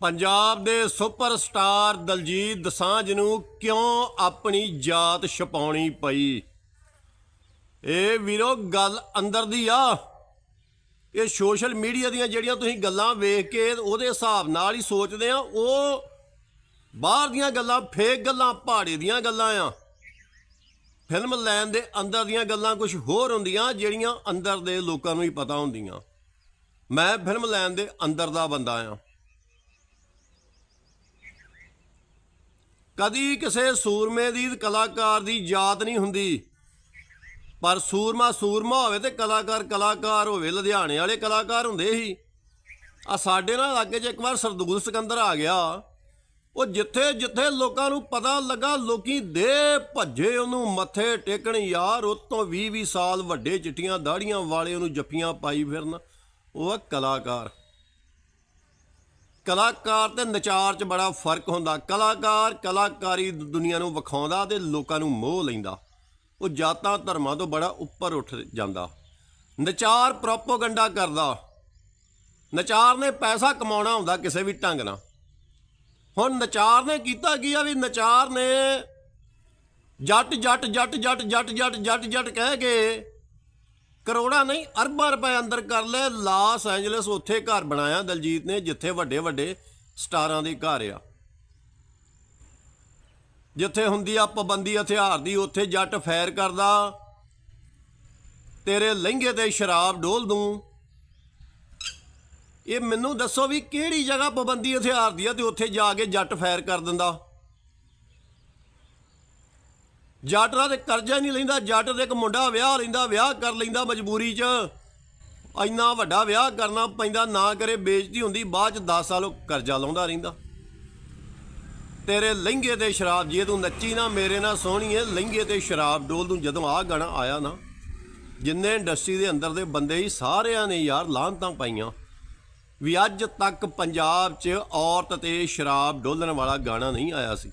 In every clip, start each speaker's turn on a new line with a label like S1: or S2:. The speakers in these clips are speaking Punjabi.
S1: ਪੰਜਾਬ ਦੇ ਸੁਪਰਸਟਾਰ ਦਲਜੀਤ ਦਸਾਂਝ ਨੂੰ ਕਿਉਂ ਆਪਣੀ ਜਾਤ ਛਪਾਉਣੀ ਪਈ? ਇਹ ਵੀਰੋ ਗੱਲ ਅੰਦਰ ਦੀ ਆ। ਇਹ ਸੋਸ਼ਲ ਮੀਡੀਆ ਦੀਆਂ ਜਿਹੜੀਆਂ ਤੁਸੀਂ ਗੱਲਾਂ ਵੇਖ ਕੇ ਉਹਦੇ ਹਿਸਾਬ ਨਾਲ ਹੀ ਸੋਚਦੇ ਆ, ਉਹ ਬਾਹਰ ਦੀਆਂ ਗੱਲਾਂ, ਫੇਕ ਗੱਲਾਂ, ਪਹਾੜੇ ਦੀਆਂ ਗੱਲਾਂ ਆ। ਫਿਲਮ ਲੈਣ ਦੇ ਅੰਦਰ ਦੀਆਂ ਗੱਲਾਂ ਕੁਝ ਹੋਰ ਹੁੰਦੀਆਂ, ਜਿਹੜੀਆਂ ਅੰਦਰ ਦੇ ਲੋਕਾਂ ਨੂੰ ਹੀ ਪਤਾ ਹੁੰਦੀਆਂ। ਮੈਂ ਫਿਲਮ ਲੈਣ ਦੇ ਅੰਦਰ ਦਾ ਬੰਦਾ ਆ। ਕਦੀ ਕਿਸੇ ਸੂਰਮੇ ਦੀ ਕਲਾਕਾਰ ਦੀ ਯਾਦ ਨਹੀਂ ਹੁੰਦੀ। ਪਰ ਸੂਰਮਾ ਸੂਰਮਾ ਹੋਵੇ ਤੇ ਕਲਾਕਾਰ ਕਲਾਕਾਰ ਹੋਵੇ, ਲੁਧਿਆਣੇ ਵਾਲੇ ਕਲਾਕਾਰ ਹੁੰਦੇ ਸੀ। ਆ ਸਾਡੇ ਨਾਲ ਲਾਗੇ 'ਚ ਇੱਕ ਵਾਰ ਸਰਦੂਲ ਸਿਕੰਦਰ ਆ ਗਿਆ। ਉਹ ਜਿੱਥੇ ਜਿੱਥੇ ਲੋਕਾਂ ਨੂੰ ਪਤਾ ਲੱਗਾ, ਲੋਕੀ ਦੇ ਭੱਜੇ ਉਹਨੂੰ ਮੱਥੇ ਟੇਕਣ। ਯਾਰ ਉਤੋਂ 20 20 ਸਾਲ ਵੱਡੇ ਚਿੱਟੀਆਂ ਦਾੜੀਆਂ ਵਾਲੇ ਉਹਨੂੰ ਜੱਫੀਆਂ ਪਾਈ ਫਿਰਨ। ਉਹ ਆ ਕਲਾਕਾਰ। ਕਲਾਕਾਰ ਤੇ ਨਚਾਰ 'ਚ ਬੜਾ ਫ਼ਰਕ ਹੁੰਦਾ। ਕਲਾਕਾਰ ਕਲਾਕਾਰੀ ਦੁਨੀਆ ਨੂੰ ਵਿਖਾਉਂਦਾ ਤੇ ਲੋਕਾਂ ਨੂੰ ਮੋਹ ਲੈਂਦਾ। ਉਹ ਜਾਤਾਂ ਧਰਮਾਂ ਤੋਂ ਬੜਾ ਉੱਪਰ ਉੱਠ ਜਾਂਦਾ। ਨਚਾਰ ਪ੍ਰੋਪੋਗੰਡਾ ਕਰਦਾ। ਨਚਾਰ ਨੇ ਪੈਸਾ ਕਮਾਉਣਾ ਹੁੰਦਾ ਕਿਸੇ ਵੀ ਢੰਗ ਨਾਲ। ਹੁਣ ਨਚਾਰ ਨੇ ਕੀਤਾ ਕੀ ਆ ਵੀ ਨਚਾਰ ਨੇ ਜੱਟ ਜੱਟ ਜੱਟ ਜੱਟ ਜੱਟ ਜੱਟ ਜੱਟ ਜੱਟ ਕਹਿ ਕੇ ਕਰੋੜਾਂ ਨਹੀਂ, ਅਰਬਾਂ ਰੁਪਏ ਅੰਦਰ ਕਰ ਲਏ। ਲਾਸ ਐਂਜਲਸ ਉੱਥੇ ਘਰ ਬਣਾਇਆ ਦਲਜੀਤ ਨੇ, ਜਿੱਥੇ ਵੱਡੇ ਵੱਡੇ ਸਟਾਰਾਂ ਦੇ ਘਰ ਆ। ਜਿੱਥੇ ਹੁੰਦੀ ਆ ਪਾਬੰਦੀ ਹਥਿਆਰ ਦੀ, ਉੱਥੇ ਜੱਟ ਫੈਰ ਕਰਦਾ। ਤੇਰੇ ਲਹਿੰਗੇ ਤੇ ਸ਼ਰਾਬ ਡੋਲ ਦੂੰ। ਇਹ ਮੈਨੂੰ ਦੱਸੋ ਵੀ ਕਿਹੜੀ ਜਗ੍ਹਾ ਪਾਬੰਦੀ ਹਥਿਆਰ ਦੀ ਆ ਤੇ ਉੱਥੇ ਜਾ ਕੇ ਜੱਟ ਫੈਰ ਕਰ ਦਿੰਦਾ। ਜਾਟਰਾ ਤੇ ਕਰਜ਼ਾ ਨਹੀਂ ਲੈਂਦਾ ਜੱਟ ਦੇ ਇੱਕ ਮੁੰਡਾ ਵਿਆਹ ਲੈਂਦਾ, ਵਿਆਹ ਕਰ ਲੈਂਦਾ ਮਜਬੂਰੀ 'ਚ। ਇੰਨਾ ਵੱਡਾ ਵਿਆਹ ਕਰਨਾ ਪੈਂਦਾ, ਨਾ ਕਰੇ ਬੇਇੱਜ਼ਤੀ ਹੁੰਦੀ, ਬਾਅਦ 'ਚ 10 ਸਾਲ ਉਹ ਕਰਜ਼ਾ ਲਾਉਂਦਾ ਰਹਿੰਦਾ। ਤੇਰੇ ਲਹਿੰਗੇ ਤੇ ਸ਼ਰਾਬ, ਜੇ ਤੂੰ ਨੱਚੀ ਨਾ, ਮੇਰੇ ਨਾਲ ਸੋਹਣੀਏ ਲਹਿੰਗੇ ਤੇ ਸ਼ਰਾਬ ਡੋਲ ਦੂੰ, ਜਦੋਂ ਆਹ ਗਾਣਾ ਆਇਆ ਨਾ, ਜਿੰਨੇ ਇੰਡਸਟਰੀ ਦੇ ਅੰਦਰ ਦੇ ਬੰਦੇ ਹੀ ਸਾਰਿਆਂ ਨੇ ਯਾਰ ਲਾਹਨਤਾਂ ਪਾਈਆਂ। ਵੀ ਅੱਜ ਤੱਕ ਪੰਜਾਬ 'ਚ ਔਰਤ ਤੇ ਸ਼ਰਾਬ ਡੋਲਣ ਵਾਲਾ ਗਾਣਾ ਨਹੀਂ ਆਇਆ ਸੀ।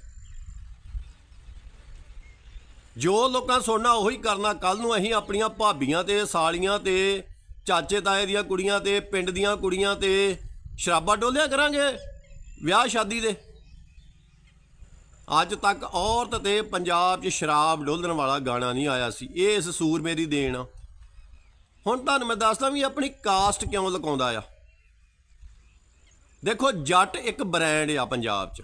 S1: ਜੋ ਲੋਕਾਂ ਸੁਣਨਾ ਉਹੀ ਕਰਨਾ ਕੱਲ ਨੂੰ ਅਸੀਂ ਆਪਣੀਆਂ ਭਾਬੀਆਂ ਤੇ, ਸਾਲੀਆਂ ਤੇ, ਚਾਚੇ ਤਾਏ ਦੀਆਂ ਕੁੜੀਆਂ ਤੇ, ਪਿੰਡ ਦੀਆਂ ਕੁੜੀਆਂ ਤੇ ਸ਼ਰਾਬਾਂ ਡੋਲਿਆ ਕਰਾਂਗੇ ਵਿਆਹ ਸ਼ਾਦੀ ਦੇ। ਅੱਜ ਤੱਕ ਔਰਤ ਤੇ ਪੰਜਾਬ 'ਚ ਸ਼ਰਾਬ ਡੋਲਣ ਵਾਲਾ ਗਾਣਾ ਨਹੀਂ ਆਇਆ ਸੀ। ਇਹ ਇਸ ਸੂਰਮੇ ਦੀ ਦੇਣ ਆ। ਹੁਣ ਤੁਹਾਨੂੰ ਮੈਂ ਦੱਸਦਾ ਵੀ ਆਪਣੀ ਕਾਸਟ ਕਿਉਂ ਲਕਾਉਂਦਾ ਆ। ਦੇਖੋ, ਜੱਟ ਇੱਕ ਬ੍ਰਾਂਡ ਆ ਪੰਜਾਬ 'ਚ।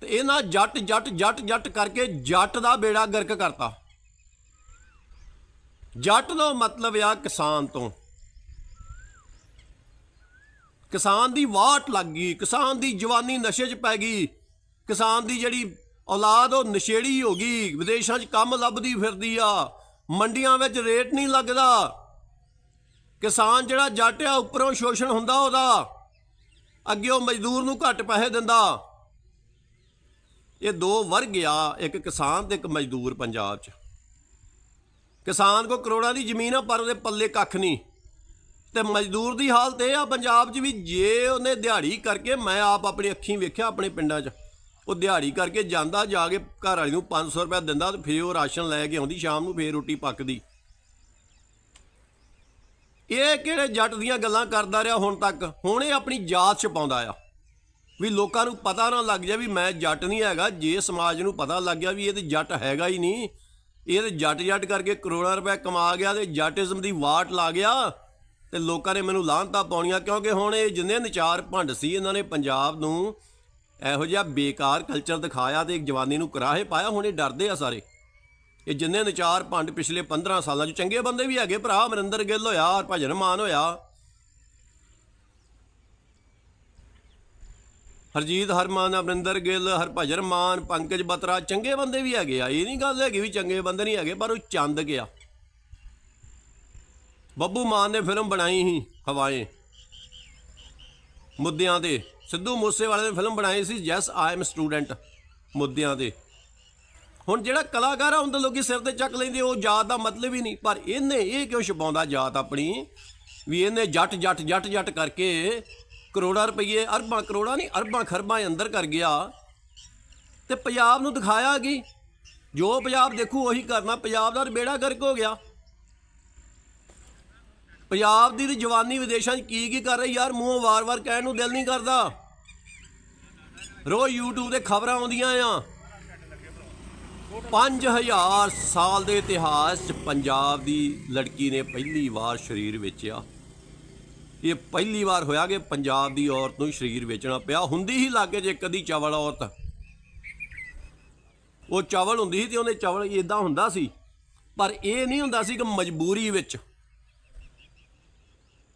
S1: ਤੇ ਇਹਨਾਂ ਜੱਟ ਜੱਟ ਜੱਟ ਜੱਟ ਕਰਕੇ ਜੱਟ ਦਾ ਬੇੜਾ ਗਰਕ ਕਰਤਾ। ਜੱਟ ਦਾ ਮਤਲਬ ਆ ਕਿਸਾਨ ਤੋਂ। ਕਿਸਾਨ ਦੀ ਵਾਟ ਲੱਗ ਗਈ, ਕਿਸਾਨ ਦੀ ਜਵਾਨੀ ਨਸ਼ੇ 'ਚ ਪੈ ਗਈ, ਕਿਸਾਨ ਦੀ ਜਿਹੜੀ ਔਲਾਦ ਉਹ ਨਸ਼ੇੜੀ ਹੋ ਗਈ, ਵਿਦੇਸ਼ਾਂ 'ਚ ਕੰਮ ਲੱਭਦੀ ਫਿਰਦੀ ਆ, ਮੰਡੀਆਂ ਵਿੱਚ ਰੇਟ ਨਹੀਂ ਲੱਗਦਾ। ਕਿਸਾਨ ਜਿਹੜਾ ਜੱਟ ਆ, ਉੱਪਰੋਂ ਸ਼ੋਸ਼ਣ ਹੁੰਦਾ ਉਹਦਾ, ਅੱਗੇ ਉਹ ਮਜ਼ਦੂਰ ਨੂੰ ਘੱਟ ਪੈਸੇ ਦਿੰਦਾ। ਇਹ ਦੋ ਵਰਗ ਆ, ਇੱਕ ਕਿਸਾਨ ਤੇ ਇੱਕ ਮਜ਼ਦੂਰ ਪੰਜਾਬ 'ਚ। ਕਿਸਾਨ ਕੋ ਕਰੋੜਾਂ ਦੀ ਜ਼ਮੀਨ ਆ, ਪਰ ਉਹਦੇ ਪੱਲੇ ਕੱਖ ਨਹੀਂ। ਤੇ ਮਜ਼ਦੂਰ ਦੀ ਹਾਲਤ ਇਹ ਆ, ਪੰਜਾਬ 'ਚ ਵੀ ਜੇ ਉਹਨੇ ਦਿਹਾੜੀ ਕਰਕੇ, ਮੈਂ ਆਪ ਆਪਣੀ ਅੱਖੀਂ ਵੇਖਿਆ ਆਪਣੇ ਪਿੰਡਾਂ 'ਚ, ਉਹ ਦਿਹਾੜੀ ਕਰਕੇ ਜਾਂਦਾ, ਜਾ ਕੇ ਘਰ ਵਾਲੀ ਨੂੰ 500 ਰੁਪਏ ਦਿੰਦਾ ਤੇ ਫਿਰ ਉਹ ਰਾਸ਼ਨ ਲੈ ਕੇ ਆਉਂਦੀ, ਸ਼ਾਮ ਨੂੰ ਫੇਰ ਰੋਟੀ ਪੱਕਦੀ। ਇਹ ਕਿਹੜੇ ਜੱਟ ਦੀਆਂ ਗੱਲਾਂ ਕਰਦਾ ਰਿਹਾ ਹੁਣ ਤੱਕ? ਹੁਣ ਇਹ ਆਪਣੀ ਜਾਤ ਛਪਾਉਂਦਾ ਆ। ਵੀ ਲੋਕਾਂ ਨੂੰ ਪਤਾ ਨਾ ਲੱਗ ਜਾ ਵੀ ਮੈਂ ਜੱਟ ਨਹੀਂ ਹੈਗਾ, ਜੇ ਸਮਾਜ ਨੂੰ ਪਤਾ ਲੱਗ ਗਿਆ ਵੀ ਇਹ ਤੇ ਜੱਟ ਹੈਗਾ ਹੀ ਨਹੀਂ, ਇਹ ਤੇ ਜੱਟ ਜੱਟ ਕਰਕੇ ਕਰੋੜਾਂ ਰੁਪਏ ਕਮਾ ਗਿਆ ਤੇ ਜੱਟਿਜ਼ਮ ਦੀ ਵਾਟ ਲਾ ਗਿਆ ਤੇ ਲੋਕਾਂ ਨੇ ਮੈਨੂੰ ਲਾਹਨਤਾਂ ਪਾਉਣੀਆਂ, ਕਿਉਂਕਿ ਹੁਣ ਇਹ ਜਿੰਨੇ ਨਚਾਰ ਭੰਡ ਸੀ ਇਹਨਾਂ ਨੇ ਪੰਜਾਬ ਨੂੰ ਇਹੋ ਜਿਹਾ ਬੇਕਾਰ ਕਲਚਰ ਦਿਖਾਇਆ ਤੇ ਇੱਕ ਜਵਾਨੀ ਨੂੰ ਕਰਾਹੇ ਪਾਇਆ, ਹੁਣ ਇਹ ਡਰਦੇ ਆ ਸਾਰੇ। ਇਹ ਜਿੰਨੇ ਨਚਾਰ ਭੰਡ ਪਿਛਲੇ 15 ਸਾਲਾਂ 'ਚ ਚੰਗੇ ਬੰਦੇ ਵੀ ਹੈਗੇ ਭਰਾ, ਅਮਰਿੰਦਰ ਗਿੱਲ ਹੋਇਆ, ਹਰਭਜਨ ਮਾਨ ਹੋਇਆ ਹਰਜੀਤ ਹਰਮਾਨ, ਅਮਰਿੰਦਰ ਗਿੱਲ, ਹਰਭਜਨ ਮਾਨ, ਪੰਕਜ ਬਤਰਾ, ਚੰਗੇ ਬੰਦੇ ਵੀ ਹੈਗੇ ਆ। ਇਹ ਨਹੀਂ ਗੱਲ ਹੈਗੀ ਵੀ ਚੰਗੇ ਬੰਦੇ ਨਹੀਂ ਹੈਗੇ, ਪਰ ਉਹ ਚੰਦ ਗਿਆ। ਬੱਬੂ ਮਾਨ ਨੇ ਫਿਲਮ ਬਣਾਈ ਸੀ, ਹਵਾਏ। ਮੁੱਦਿਆਂ ਤੇ। ਸਿੱਧੂ ਮੂਸੇਵਾਲੇ ਨੇ ਫਿਲਮ ਬਣਾਈ ਸੀ ਯੈਸ ਆਈ ਐਮ ਸਟੂਡੈਂਟ। ਮੁੱਦਿਆਂ ਤੇ। ਹੁਣ ਜਿਹੜਾ ਕਲਾਕਾਰ ਆ ਹੁੰਦਾ ਲੋਕੀ ਸਿਰ ਤੇ ਚੱਕ ਲੈਂਦੇ, ਉਹ ਜਾਤ ਦਾ ਮਤਲਬ ਹੀ ਨਹੀਂ। ਪਰ ਇਹਨੇ ਇਹ ਕਿਉਂ ਛਪਾਉਂਦਾ, ਜਾਤ ਆਪਣੀ? ਵੀ ਇਹਨੇ ਜੱਟ ਜੱਟ ਜੱਟ ਜੱਟ ਕਰਕੇ ਕਰੋੜਾਂ ਰੁਪਏ ਅਰਬਾਂ, ਕਰੋੜਾਂ ਨਹੀਂ, ਅਰਬਾਂ ਖਰਬਾਂ ਅੰਦਰ ਕਰ ਗਿਆ। ਤੇ ਪੰਜਾਬ ਨੂੰ ਦਿਖਾਇਆ ਕਿ? ਜੋ ਪੰਜਾਬ ਦੇਖੂ, ਉਹੀ ਕਰਨਾ। ਪੰਜਾਬ ਦਾ ਬੇੜਾ ਗਰਕ ਹੋ ਗਿਆ। ਪੰਜਾਬ ਦੀ ਜਵਾਨੀ ਵਿਦੇਸ਼ਾਂ 'ਚ ਕੀ ਕੀ ਕਰ ਰਹੀ? ਯਾਰ, ਮੂੰਹੋਂ ਵਾਰ-ਵਾਰ ਕਹਿਣ ਨੂੰ ਦਿਲ ਨਹੀਂ ਕਰਦਾ। ਰੋਜ਼ YouTube ਤੇ ਖਬਰਾਂ ਆਉਂਦੀਆਂ ਆ। 5000 ਸਾਲ ਦੇ ਇਤਿਹਾਸ 'ਚ ਪੰਜਾਬ ਦੀ ਲੜਕੀ ਨੇ ਪਹਿਲੀ ਵਾਰ ਸਰੀਰ ਵੇਚਿਆ। ਇਹ ਪਹਿਲੀ ਵਾਰ ਹੋਇਆ ਕਿ ਪੰਜਾਬ ਦੀ ਔਰਤ ਨੂੰ ਸਰੀਰ ਵੇਚਣਾ ਪਿਆ। ਹੁੰਦੀ ਹੀ ਲਾਗੇ ਜੇ ਕਦੀ ਚਵਲ ਔਰਤ। ਉਹ ਚਾਵਲ ਹੁੰਦੀ ਸੀ ਤੇ ਉਹਨੇ ਚਾਵਲ ਇਦਾਂ ਹੁੰਦਾ ਸੀ, ਪਰ ਇਹ ਨਹੀਂ ਹੁੰਦਾ ਸੀ ਕਿ ਮਜਬੂਰੀ ਵਿੱਚ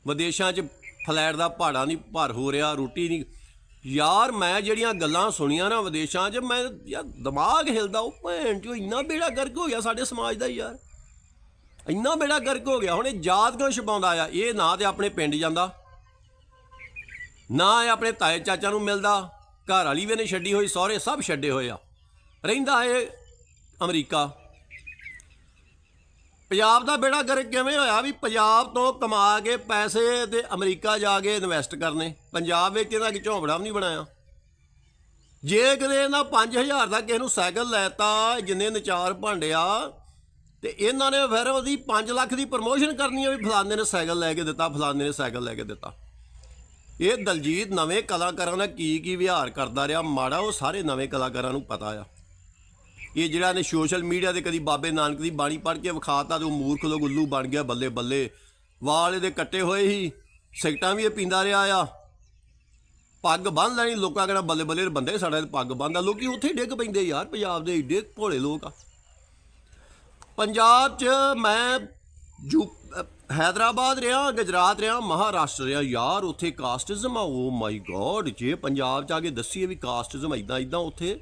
S1: ਵਿਦੇਸ਼ਾਂ 'ਚ ਫਲੈਟ ਦਾ ਭਾੜਾ ਨਹੀਂ ਭਰ ਹੋ ਰਿਹਾ, ਰੋਟੀ ਨਹੀਂ। ਯਾਰ ਮੈਂ ਜਿਹੜੀਆਂ ਗੱਲਾਂ ਸੁਣੀਆਂ ਨਾ ਵਿਦੇਸ਼ਾਂ 'ਚ, ਮੈਂ ਯਾਰ ਦਿਮਾਗ ਹਿਲਦਾ, ਉਹ ਭੈਣ ਚੋ ਇੰਨਾ ਬੇੜਾ ਗਰਕ ਹੋ ਗਿਆ ਸਾਡੇ ਸਮਾਜ ਦਾ ਯਾਰ। ਇੰਨਾ ਬੇੜਾ ਗਰਕ ਹੋ ਗਿਆ, ਹੁਣ ਇਹ ਯਾਦ ਕਿਉਂ ਛਪਾਉਂਦਾ ਆ? ਇਹ ਨਾ ਤੇ ਆਪਣੇ ਪਿੰਡ ਜਾਂਦਾ, ਨਾ ਇਹ ਆਪਣੇ ਤਾਏ ਚਾਚਾ ਨੂੰ ਮਿਲਦਾ, ਘਰ ਵਾਲੀ ਵੀ ਨੇ ਛੱਡੀ ਹੋਈ, ਸਹੁਰੇ ਸਭ ਛੱਡੇ ਹੋਏ ਆ। ਰਹਿੰਦਾ ਏ ਅਮਰੀਕਾ। ਪੰਜਾਬ ਦਾ ਬੇੜਾ ਗਰਕ ਕਿਵੇਂ ਹੋਇਆ ਵੀ ਪੰਜਾਬ ਤੋਂ ਕਮਾ ਕੇ ਪੈਸੇ ਤੇ ਅਮਰੀਕਾ ਜਾ ਕੇ ਇਨਵੈਸਟ ਕਰਨੇ? ਪੰਜਾਬ ਵਿੱਚ ਇਹਦਾ ਕਿ ਝੌਂਪੜਾ ਵੀ ਨਹੀਂ ਬਣਾਇਆ। ਜੇ ਕਿਤੇ ਇਹਨਾਂ 5000 ਦਾ ਕਿਸੇ ਨੂੰ ਸਾਈਕਲ ਲੈਤਾ, ਜਿੰਨੇ ਨਚਾਰ ਭਾਂਡਿਆ ਤੇ ਇਹਨਾਂ ਨੇ ਫਿਰ ਉਹਦੀ 5 ਲੱਖ ਦੀ ਪ੍ਰਮੋਸ਼ਨ ਕਰਨੀ ਹੈ ਵੀ ਫਲਾਣੇ ਨੇ ਸਾਈਕਲ ਲੈ ਕੇ ਦਿੱਤਾ, ਫਲਾਣੇ ਨੇ ਸਾਈਕਲ ਲੈ ਕੇ ਦਿੱਤਾ। ਇਹ ਦਲਜੀਤ ਨਵੇਂ ਕਲਾਕਾਰਾਂ ਨਾਲ ਕੀ ਕੀ ਵਿਹਾਰ ਕਰਦਾ ਰਿਹਾ, ਮਾੜਾ ਉਹ ਸਾਰੇ ਨਵੇਂ ਕਲਾਕਾਰਾਂ ਨੂੰ ਪਤਾ ਆ। ਇਹ ਜਿਹੜਾ ਨੇ ਸੋਸ਼ਲ ਮੀਡੀਆ ਤੇ ਕਦੀ ਬਾਬੇ ਨਾਨਕ ਦੀ ਬਾਣੀ ਪੜ੍ਹ ਕੇ ਵਿਖਾਤਾ ਤੇ ਉਹ ਮੂਰਖ ਲੋਕ ਉੱਲੂ ਬਣ ਗਿਆ ਬੱਲੇ ਬੱਲੇ। ਵਾਲ ਇਹਦੇ ਕੱਟੇ ਹੋਏ ਹੀ ਸਿਗਟਾਂ ਵੀ ਇਹ ਪੀਂਦਾ ਰਿਹਾ ਆ। ਪੱਗ ਬੰਨ ਲੈਣੀ, ਲੋਕਾਂ ਕਹਿੰਦਾ ਬੱਲੇ ਬੱਲੇ ਬੰਦੇ ਸਾਡਾ ਤੇ ਪੱਗ ਬੰਨਦਾ, ਲੋਕੀ ਉੱਥੇ ਹੀ ਡਿੱਗ ਪੈਂਦੇ ਯਾਰ ਪੰਜਾਬ ਦੇ ਏਡੇ ਭੋਲੇ ਲੋਕ ਆ। ਪੰਜਾਬ 'ਚ ਮੈਂ ਜੂ ਅਹ ਹੈਦਰਾਬਾਦ ਰਿਹਾ, ਗੁਜਰਾਤ ਰਿਹਾ, ਮਹਾਰਾਸ਼ਟਰ ਰਿਹਾ। ਯਾਰ, ਉੱਥੇ ਕਾਸਟਿਜ਼ਮ ਆ। ਓ ਮਾਈ ਗੋਡ ਜੇ ਪੰਜਾਬ 'ਚ ਆ ਕੇ ਦੱਸੀਏ ਵੀ ਕਾਸਟਿਜ਼ਮ ਇਦਾਂ ਇਦਾਂ ਉੱਥੇ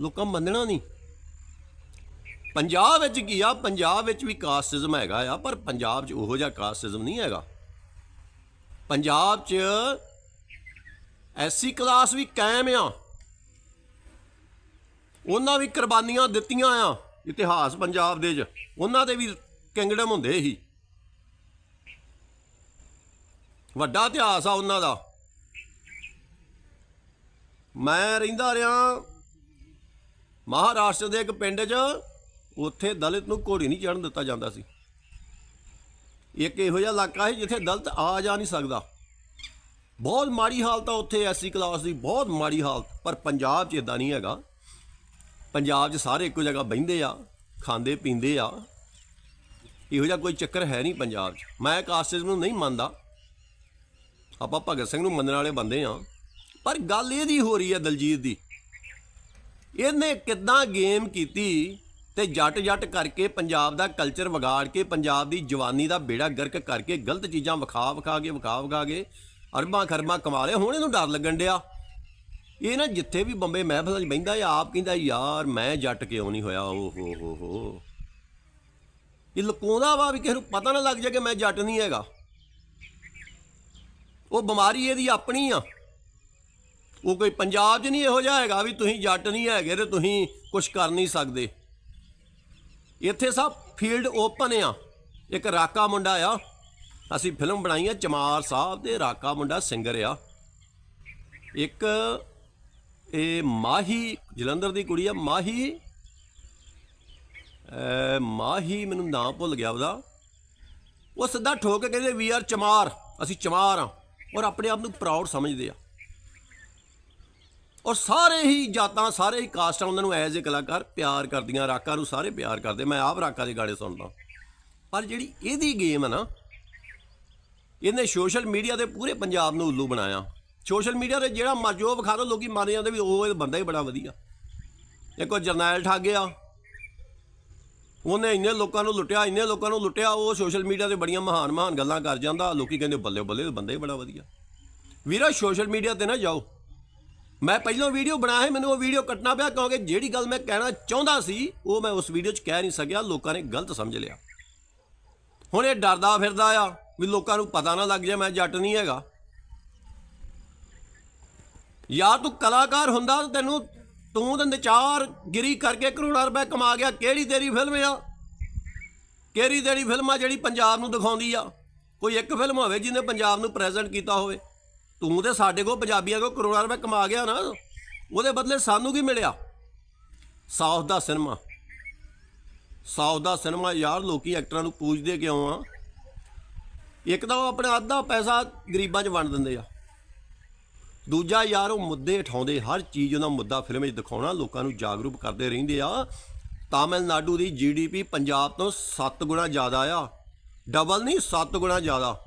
S1: ਲੋਕਾਂ ਮੰਨਣਾ ਨਹੀਂ। ਪੰਜਾਬ ਵਿੱਚ ਕੀ ਆ? ਪੰਜਾਬ ਵਿੱਚ ਵੀ ਕਾਸਟਿਜ਼ਮ ਹੈਗਾ ਆ, ਪਰ ਪੰਜਾਬ 'ਚ ਉਹੋ ਜਿਹਾ ਕਾਸਟਿਜ਼ਮ ਨਹੀਂ ਹੈਗਾ। ਪੰਜਾਬ 'ਚ ਐਸੀ ਕਲਾਸ ਵੀ ਕਾਇਮ ਆ। ਉਹਨਾਂ ਵੀ ਕੁਰਬਾਨੀਆਂ ਦਿੱਤੀਆਂ ਆ। ਇਤਿਹਾਸ ਪੰਜਾਬ ਦੇ 'ਚ, ਉਹਨਾਂ ਦੇ ਵੀ ਕਿੰਗਡਮ ਹੁੰਦੇ ਸੀ। ਵੱਡਾ ਇਤਿਹਾਸ ਆ ਉਹਨਾਂ ਦਾ। ਮੈਂ ਰਹਿੰਦਾ ਰਿਹਾ ਮਹਾਰਾਸ਼ਟਰ ਦੇ ਇੱਕ ਪਿੰਡ 'ਚ, ਉੱਥੇ ਦਲਿਤ ਨੂੰ ਘੋੜੀ ਨਹੀਂ ਚੜਨ ਦਿੱਤਾ ਜਾਂਦਾ ਸੀ। ਇੱਕ ਇਹੋ ਜਿਹਾ ਇਲਾਕਾ ਹੈ ਜਿੱਥੇ ਦਲਿਤ ਆ ਜਾ ਨਹੀਂ ਸਕਦਾ। ਬਹੁਤ ਮਾੜੀ ਹਾਲਤ ਆ ਉੱਥੇ ਐਸੀ ਕਲਾਸ ਦੀ, ਬਹੁਤ ਮਾੜੀ ਹਾਲਤ, ਪਰ ਪੰਜਾਬ 'ਚ ਇਦਾਂ ਨਹੀਂ ਹੈਗਾ। ਪੰਜਾਬ 'ਚ ਸਾਰੇ ਇੱਕੋ ਜਗ੍ਹਾ ਬਹਿੰਦੇ ਆ, ਖਾਂਦੇ ਪੀਂਦੇ ਆ। ਇਹੋ ਜਿਹਾ ਕੋਈ ਚੱਕਰ ਹੈ ਨਹੀਂ ਪੰਜਾਬ 'ਚ। ਮੈਂ ਕਾਸਟਿਜ਼ਮ ਨੂੰ ਨਹੀਂ ਮੰਨਦਾ। ਆਪਾਂ ਭਗਤ ਸਿੰਘ ਨੂੰ ਮੰਨਣ ਵਾਲੇ ਬੰਦੇ ਆ। ਪਰ ਗੱਲ ਇਹਦੀ ਹੋ ਰਹੀ ਹੈ ਦਲਜੀਤ ਦੀ। ਇਹਨੇ ਕਿੱਦਾਂ ਗੇਮ ਕੀਤੀ ਤੇ ਜੱਟ ਜੱਟ ਕਰਕੇ ਪੰਜਾਬ ਦਾ ਕਲਚਰ ਵਿਗਾੜ ਕੇ, ਪੰਜਾਬ ਦੀ ਜਵਾਨੀ ਦਾ ਬੇੜਾ ਗਰਕ ਕਰਕੇ ਗਲਤ ਚੀਜ਼ਾਂ ਵਿਖਾ ਵਿਖਾ ਕੇ ਵਿਖਾ ਵਿਖਾ ਕੇ ਅਰਬਾਂ ਖਰਬਾਂ ਕਮਾ ਲਏ। ਹੁਣ ਇਹਨੂੰ ਡਰ ਲੱਗਣ ਡਿਆ। ਇਹ ਨਾ ਜਿੱਥੇ ਵੀ ਬੰਬੇ ਮਹਿਫਲਾਂ 'ਚ ਬਹਿੰਦਾ ਇਹ ਆਪ ਕਹਿੰਦਾ, ਯਾਰ, ਮੈਂ ਜੱਟ ਕਿਉਂ ਨਹੀਂ ਹੋਇਆ? ਓ ਹੋ ਹੋ ਹੋ। ਇਹ ਲੁਕਾਉਂਦਾ ਵਾ ਵੀ ਕਿਸੇ ਨੂੰ ਪਤਾ ਨਾ ਲੱਗ ਜਾ ਕਿ ਮੈਂ ਜੱਟ ਨਹੀਂ ਹੈਗਾ। ਉਹ ਬਿਮਾਰੀ ਇਹਦੀ ਆਪਣੀ ਆ। ਉਹ ਕੋਈ ਪੰਜਾਬ 'ਚ ਨਹੀਂ ਇਹੋ ਜਿਹਾ ਹੈਗਾ ਵੀ ਤੁਸੀਂ ਜੱਟ ਨਹੀਂ ਹੈਗੇ ਤੇ ਤੁਸੀਂ ਕੁਝ ਕਰ ਨਹੀਂ ਸਕਦੇ। ਇੱਥੇ ਸਭ ਫੀਲਡ ਓਪਨ ਆ। ਇੱਕ ਰਾਕਾ ਮੁੰਡਾ ਆ। ਅਸੀਂ ਫਿਲਮ ਬਣਾਈ ਆ ਚਮਾਰ ਸਾਹਿਬ ਦੇ ਰਾਕਾ ਮੁੰਡਾ ਸਿੰਗਰ ਆ। ਇੱਕ ਇਹ ਮਾਹੀ, ਜਲੰਧਰ ਦੀ ਕੁੜੀ ਆ, ਮਾਹੀ। ਮਾਹੀ ਮੈਨੂੰ ਨਾਂ ਭੁੱਲ ਗਿਆ ਉਹਦਾ। ਉਹ ਸਿੱਧਾ ਠੋਕ ਕੇ ਕਹਿੰਦੇ ਵੀ ਆਰ ਚਮਾਰ, ਅਸੀਂ ਚਮਾਰ ਆ। ਔਰ ਆਪਣੇ ਆਪ ਨੂੰ ਪ੍ਰਾਊਡ ਸਮਝਦੇ ਆ। ਔਰ ਸਾਰੇ ਹੀ ਜਾਤਾਂ, ਸਾਰੇ ਹੀ ਕਾਸਟਾਂ ਉਹਨਾਂ ਨੂੰ ਐਜ਼ ਏ ਕਲਾਕਾਰ ਪਿਆਰ ਕਰਦੀਆਂ, ਰਾਕਾ ਨੂੰ ਸਾਰੇ ਪਿਆਰ ਕਰਦੇ। ਮੈਂ ਆਪ ਰਾਕਾ ਦੇ ਗਾਣੇ ਸੁਣਦਾ। ਪਰ ਜਿਹੜੀ ਇਹਦੀ ਗੇਮ ਹੈ ਨਾ, ਇਹਨੇ ਸੋਸ਼ਲ ਮੀਡੀਆ ਤੇ ਪੂਰੇ ਪੰਜਾਬ ਨੂੰ ਉੱਲੂ ਬਣਾਇਆ। ਸੋਸ਼ਲ ਮੀਡੀਆ ਤੇ ਜਿਹੜਾ ਮਰਜੋ ਵਿਖਾ ਦੋ ਲੋਕੀ ਮੰਨ ਜਾਂਦੇ ਵੀ ਉਹ ਇਹ ਬੰਦਾ ਹੀ ਬੜਾ ਵਧੀਆ। ਇੱਕ ਉਹ ਜਰਨੈਲ ਠੱਗ ਉਹਨੇ ਇੰਨੇ ਲੋਕਾਂ ਨੂੰ ਲੁੱਟਿਆ, ਇੰਨੇ ਲੋਕਾਂ ਨੂੰ ਲੁੱਟਿਆ, ਉਹ ਸੋਸ਼ਲ ਮੀਡੀਆ ਤੇ ਬੜੀਆਂ ਮਹਾਨ ਮਹਾਨ ਗੱਲਾਂ ਕਰ ਜਾਂਦਾ, ਲੋਕੀ ਕਹਿੰਦੇ ਬੱਲੇ ਬੱਲੇ ਇਹ ਬੰਦਾ ਹੀ ਬੜਾ ਵਧੀਆ। ਵੀਰਾ, ਸੋਸ਼ਲ ਮੀਡੀਆ ਤੇ ਨਾ ਜਾਓ। ਮੈਂ ਪਹਿਲਾਂ ਵੀਡੀਓ ਬਣਾ ਸੀ, ਮੈਨੂੰ ਉਹ ਵੀਡੀਓ ਕੱਟਣਾ ਪਿਆ, ਕਿਉਂਕਿ ਜਿਹੜੀ ਗੱਲ ਮੈਂ ਕਹਿਣਾ ਚਾਹੁੰਦਾ ਸੀ, ਉਹ ਮੈਂ ਉਸ ਵੀਡੀਓ 'ਚ ਕਹਿ ਨਹੀਂ ਸਕਿਆ, ਲੋਕਾਂ ਨੇ ਗਲਤ ਸਮਝ ਲਿਆ। ਹੁਣ ਇਹ ਡਰਦਾ ਫਿਰਦਾ ਆ, ਵੀ ਲੋਕਾਂ ਨੂੰ ਪਤਾ ਨਾ ਲੱਗ ਜਾਏ, ਮੈਂ ਜੱਟ ਨਹੀਂ ਹੈਗਾ। ਯਾਰ ਤੂੰ ਕਲਾਕਾਰ ਹੁੰਦਾ ਤੈਨੂੰ ਤੂੰ ਤਾਂ ਨਚਾਰ ਗਿਰੀ ਕਰਕੇ ਕਰੋੜਾਂ ਰੁਪਏ ਕਮਾ ਗਿਆ। ਕਿਹੜੀ ਤੇਰੀ ਫਿਲਮ ਆ? ਕਿਹੜੀ ਤੇਰੀ ਫਿਲਮ ਆ ਜਿਹੜੀ ਪੰਜਾਬ ਨੂੰ ਦਿਖਾਉਂਦੀ ਆ? ਕੋਈ ਇੱਕ ਫਿਲਮ ਹੋਵੇ ਜਿਹਨੇ ਪੰਜਾਬ ਨੂੰ ਪ੍ਰੈਜ਼ੈਂਟ ਕੀਤਾ ਹੋਵੇ। ਤੂੰ ਤੇ ਸਾਡੇ ਕੋਲ ਪੰਜਾਬੀਆਂ ਕੋਲ ਕਰੋੜਾਂ ਰੁਪਏ ਕਮਾ ਗਿਆ ਨਾ, ਉਹਦੇ ਬਦਲੇ ਸਾਨੂੰ ਕੀ ਮਿਲਿਆ? ਸਾਊਥ ਦਾ ਸਿਨੇਮਾ। ਸਾਊਥ ਦਾ ਸਿਨੇਮਾ ਯਾਰ ਲੋਕੀ ਐਕਟਰਾਂ ਨੂੰ ਪੂਜਦੇ ਕਿਉਂ ਆ? ਇੱਕ ਤਾਂ ਉਹ ਆਪਣਾ ਅੱਧਾ ਪੈਸਾ ਗਰੀਬਾਂ 'ਚ ਵੰਡ ਦਿੰਦੇ ਆ। ਦੂਜਾ ਯਾਰ, ਉਹ ਮੁੱਦੇ ਉਠਾਉਂਦੇ, ਹਰ ਚੀਜ਼ ਉਹਨਾਂ ਮੁੱਦਾ ਫਿਲਮ ਵਿੱਚ ਦਿਖਾਉਣਾ, ਲੋਕਾਂ ਨੂੰ ਜਾਗਰੂਕ ਕਰਦੇ ਰਹਿੰਦੇ ਆ। ਤਾਮਿਲਨਾਡੂ ਦੀ ਜੀਡੀਪੀ ਪੰਜਾਬ ਤੋਂ 7 ਗੁਣਾ ਜ਼ਿਆਦਾ ਆ। ਡਬਲ ਨਹੀਂ 7 ਗੁਣਾ ਜ਼ਿਆਦਾ।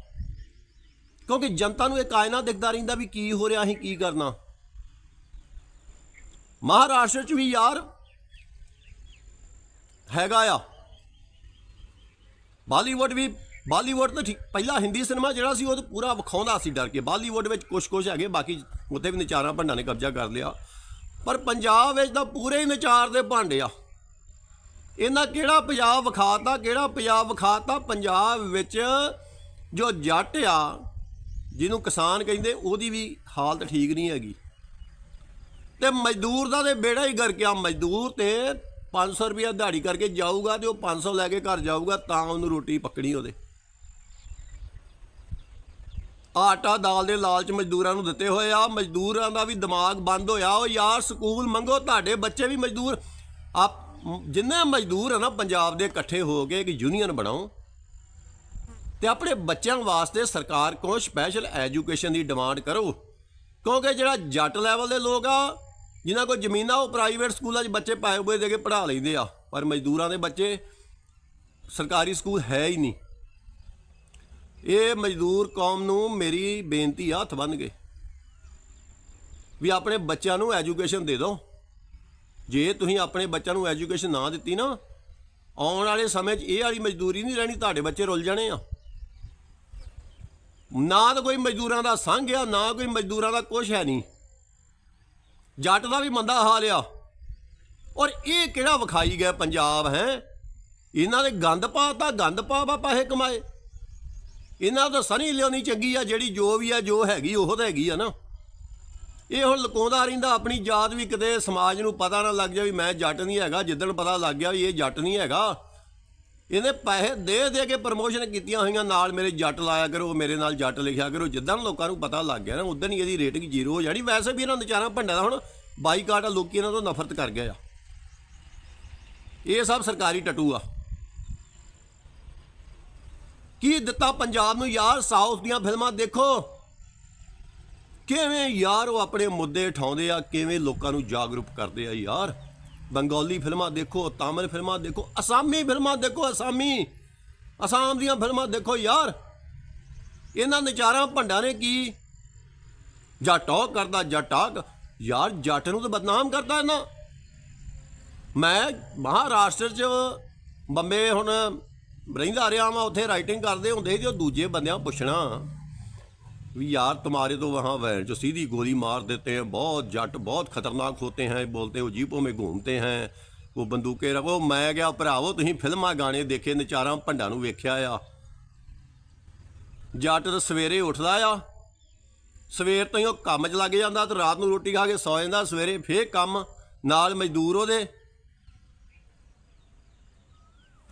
S1: ਕਿਉਂਕਿ ਜਨਤਾ ਨੂੰ ਇਹ ਕਾਇਨਾ ਦਿਖਦਾ ਰਹਿੰਦਾ ਵੀ ਕੀ ਹੋ ਰਿਹਾ, ਅਸੀਂ ਕੀ ਕਰਨਾ। ਮਹਾਰਾਸ਼ਟਰ 'ਚ ਵੀ ਯਾਰ ਹੈਗਾ ਆ। ਬਾਲੀਵੁੱਡ ਵੀ ਬਾਲੀਵੁੱਡ ਤਾਂ ਠੀਕ, ਪਹਿਲਾ ਹਿੰਦੀ ਸਿਨੇਮਾ ਜਿਹੜਾ ਸੀ ਉਹ ਤਾਂ ਪੂਰਾ ਵਿਖਾਉਂਦਾ ਸੀ ਡਰ ਕੇ। ਬਾਲੀਵੁੱਡ ਵਿੱਚ ਕੁਝ ਕੁਝ ਹੈਗੇ, ਬਾਕੀ ਉੱਥੇ ਵੀ ਨਚਾਰਾਂ ਭੰਡਾਂ ਨੇ ਕਬਜ਼ਾ ਕਰ ਲਿਆ। ਪਰ ਪੰਜਾਬ ਵਿੱਚ ਤਾਂ ਪੂਰੇ ਹੀ ਨਚਾਰ ਦੇ ਭਾਂਡੇ ਆ। ਇਹਨਾਂ ਕਿਹੜਾ ਪੰਜਾਬ ਵਿਖਾਤਾ, ਕਿਹੜਾ ਪੰਜਾਬ ਵਿਖਾਤਾ? ਪੰਜਾਬ ਵਿੱਚ ਜੋ ਜੱਟ ਆ, ਜਿਹਨੂੰ ਕਿਸਾਨ ਕਹਿੰਦੇ, ਉਹਦੀ ਵੀ ਹਾਲਤ ਠੀਕ ਨਹੀਂ ਹੈਗੀ। ਤੇ ਮਜ਼ਦੂਰ ਦਾ ਤੇ ਬੇੜਾ ਹੀ ਕਰਕੇ ਆ। ਮਜ਼ਦੂਰ ਤੇ 500 ਰੁਪਇਆ ਦਿਹਾੜੀ ਕਰਕੇ ਜਾਊਗਾ ਤੇ ਉਹ 500 ਲੈ ਕੇ ਘਰ ਜਾਊਗਾ, ਤਾਂ ਉਹਨੂੰ ਰੋਟੀ ਪੱਕਣੀ ਉਹਦੇ। ਆਟਾ ਦਾਲ ਦੇ ਲਾਲਚ ਮਜ਼ਦੂਰਾਂ ਨੂੰ ਦਿੱਤੇ ਹੋਏ ਆ। ਮਜ਼ਦੂਰਾਂ ਦਾ ਵੀ ਦਿਮਾਗ ਬੰਦ ਹੋਇਆ। ਉਹ ਯਾਰ, ਸਕੂਲ ਮੰਗੋ, ਤੁਹਾਡੇ ਬੱਚੇ ਵੀ ਮਜ਼ਦੂਰ। ਆਪ ਜਿੰਨੇ ਮਜ਼ਦੂਰ ਆ ਨਾ, ਪੰਜਾਬ ਦੇ ਇਕੱਠੇ ਹੋ ਕੇ ਇੱਕ ਯੂਨੀਅਨ ਬਣਾਓ। ਤੇ ਆਪਣੇ ਬੱਚਿਆਂ ਵਾਸਤੇ ਸਰਕਾਰ ਕੋਲ ਸਪੈਸ਼ਲ ਐਜੂਕੇਸ਼ਨ ਦੀ ਡਿਮਾਂਡ ਕਰੋ। ਕਿਉਂਕਿ ਜਿਹੜਾ ਜੱਟ ਲੈਵਲ ਦੇ ਲੋਕ ਆ, ਜਿਨ੍ਹਾਂ ਕੋਲ ਜ਼ਮੀਨਾਂ, ਉਹ ਪ੍ਰਾਈਵੇਟ ਸਕੂਲਾਂ 'ਚ ਬੱਚੇ ਪਾਏ ਹੋਏ ਦੇ ਕੇ ਪੜ੍ਹਾ ਲੈਂਦੇ ਆ। ਪਰ ਮਜ਼ਦੂਰਾਂ ਦੇ ਬੱਚੇ ਸਰਕਾਰੀ ਸਕੂਲ ਹੈ ਹੀ ਨਹੀਂ। ਇਹ ਮਜ਼ਦੂਰ ਕੌਮ ਨੂੰ ਮੇਰੀ ਬੇਨਤੀ ਆ, ਹੱਥ ਬੰਨ੍ਹ ਕੇ, ਵੀ ਆਪਣੇ ਬੱਚਿਆਂ ਨੂੰ ਐਜੂਕੇਸ਼ਨ ਦੇ ਦਿਓ। ਜੇ ਤੁਸੀਂ ਆਪਣੇ ਬੱਚਿਆਂ ਨੂੰ ਐਜੂਕੇਸ਼ਨ ਨਾ ਦਿੱਤੀ ਨਾ, ਆਉਣ ਵਾਲੇ ਸਮੇਂ 'ਚ ਇਹ ਵਾਲੀ ਮਜ਼ਦੂਰੀ ਨਹੀਂ ਰਹਿਣੀ, ਤੁਹਾਡੇ ਬੱਚੇ ਰੁੱਲ ਜਾਣੇ ਆ। ਨਾ ਤਾਂ ਕੋਈ ਮਜ਼ਦੂਰਾਂ ਦਾ ਸੰਘ ਆ, ਨਾ ਕੋਈ ਮਜ਼ਦੂਰਾਂ ਦਾ ਕੁਝ ਹੈ ਨਹੀਂ। ਜੱਟ ਦਾ ਵੀ ਮੰਦਾ ਹਾਲ ਆ। ਔਰ ਇਹ ਕਿਹੜਾ ਵਿਖਾਈ ਗਿਆ, ਪੰਜਾਬ ਹੈ? ਇਹਨਾਂ ਦੇ ਗੰਦ ਪਾਤਾ, ਗੰਦ ਪਾ ਪਾ, ਪੈਸੇ ਕਮਾਏ। ਇਹਨਾਂ ਤੋਂ ਸਨੀ ਲਿਓਨੀ ਚੰਗੀ ਆ, ਜਿਹੜੀ ਜੋ ਵੀ ਆ, ਜੋ ਹੈਗੀ, ਉਹ ਤਾਂ ਹੈਗੀ ਆ ਨਾ। ਇਹ ਹੁਣ ਲੁਕਾਉਂਦਾ ਰਹਿੰਦਾ, ਆਪਣੀ ਜਾਤ ਵੀ ਕਿਤੇ ਸਮਾਜ ਨੂੰ ਪਤਾ ਨਾ ਲੱਗ ਜਾ ਵੀ ਮੈਂ ਜੱਟ ਨਹੀਂ ਹੈਗਾ, ਜਿੱਦਣ ਪਤਾ ਲੱਗ ਗਿਆ ਵੀ ਇਹ ਜੱਟ ਨਹੀਂ ਹੈਗਾ। ਇਹਨੇ ਪੈਸੇ ਦੇ ਦੇ ਕੇ ਪ੍ਰਮੋਸ਼ਨ ਕੀਤੀਆਂ ਹੋਈਆਂ, ਨਾਲ ਮੇਰੇ ਜੱਟ ਲਾਇਆ ਕਰੋ, ਮੇਰੇ ਨਾਲ ਜੱਟ ਲਿਖਿਆ ਕਰੋ ਜਿੱਦਾਂ ਲੋਕਾਂ ਨੂੰ ਪਤਾ ਲੱਗ ਗਿਆ ਨਾ, ਉਦੋਂ ਹੀ ਇਹਦੀ ਰੇਟਿੰਗ ਜ਼ੀਰੋ ਹੋ ਜਾਣੀ। ਵੈਸੇ ਵੀ ਇਹਨਾਂ ਵਿਚਾਰਾਂ ਭੰਡਾਂ ਦਾ ਹੁਣ ਬਾਈਕਾਟ ਆ, ਲੋਕੀ ਇਹਨਾਂ ਤੋਂ ਨਫ਼ਰਤ ਕਰ ਗਏ ਆ। ਇਹ ਸਭ ਸਰਕਾਰੀ ਟਟੂ ਆ। ਕੀ ਦਿੱਤਾ ਪੰਜਾਬ ਨੂੰ? ਯਾਰ, ਸਾਊਥ ਦੀਆਂ ਫਿਲਮਾਂ ਦੇਖੋ। ਕਿਵੇਂ ਯਾਰ ਉਹ ਆਪਣੇ ਮੁੱਦੇ ਉਠਾਉਂਦੇ ਆ, ਕਿਵੇਂ ਲੋਕਾਂ ਨੂੰ ਜਾਗਰੂਕ ਕਰਦੇ ਆ ਯਾਰ। ਬੰਗਾਲੀ ਫਿਲਮਾਂ ਦੇਖੋ, ਤਾਮਿਲ ਫਿਲਮਾਂ ਦੇਖੋ, ਅਸਾਮੀ ਫਿਲਮਾਂ ਦੇਖੋ, ਅਸਾਮੀ। ਅਸਾਮ ਦੀਆਂ ਫਿਲਮਾਂ ਦੇਖੋ ਯਾਰ। ਇਹਨਾਂ ਨਚਾਰਾਂ ਭੰਡਾਂ ਨੇ ਕੀ? ਜੱਟ ਉਹ ਕਰਦਾ ਜਟਾਕ ਯਾਰ, ਜੱਟ ਨੂੰ ਤਾਂ ਬਦਨਾਮ ਕਰਦਾ ਇਹਨਾਂ। ਮੈਂ ਮਹਾਰਾਸ਼ਟਰ 'ਚ ਬੰਬੇ ਹੁਣ ਰਹਿੰਦਾ ਰਿਹਾ ਮੈਂ ਉੱਥੇ ਰਾਈਟਿੰਗ ਕਰਦੇ ਹੁੰਦੇ ਤੇ ਉਹ ਦੂਜੇ ਬੰਦਿਆਂ ਪੁੱਛਣਾ ਵੀ ਯਾਰ ਤੁਹਾਰੇ ਤੋਂ ਵਹਾਂ ਵੈਨ ਜੋ ਸਿੱਧੀ ਗੋਲੀ ਮਾਰ ਦਿੱਤੇ ਹੈ ਬਹੁਤ ਜੱਟ, ਬਹੁਤ ਖਤਰਨਾਕ ਹੋਤੇ ਹੈ, ਬੋਲਦੇ ਉਹ ਜੀਪੋ ਮੇ ਘੁੰਮਤੇ ਹੈ। ਉਹ ਬੰਦੂਕੇ ਰਗੋ ਮੈਂ ਗਿਆ ਭਰਾਵੋ, ਤੁਸੀਂ ਫਿਲਮਾਂ, ਗਾਣੇ ਦੇਖੇ, ਨਚਾਰਾਂ, ਭੰਡਾਂ ਨੂੰ ਵੇਖਿਆ ਆ। ਜੱਟ ਤਾਂ ਸਵੇਰੇ ਉੱਠਦਾ ਆ, ਸਵੇਰ ਤੋਂ ਹੀ ਉਹ ਕੰਮ 'ਚ ਲੱਗ ਜਾਂਦਾ ਤੇ ਰਾਤ ਨੂੰ ਰੋਟੀ ਖਾ ਕੇ ਸੌ ਜਾਂਦਾ, ਸਵੇਰੇ ਫੇਰ ਕੰਮ, ਨਾਲ ਮਜ਼ਦੂਰ ਉਹਦੇ।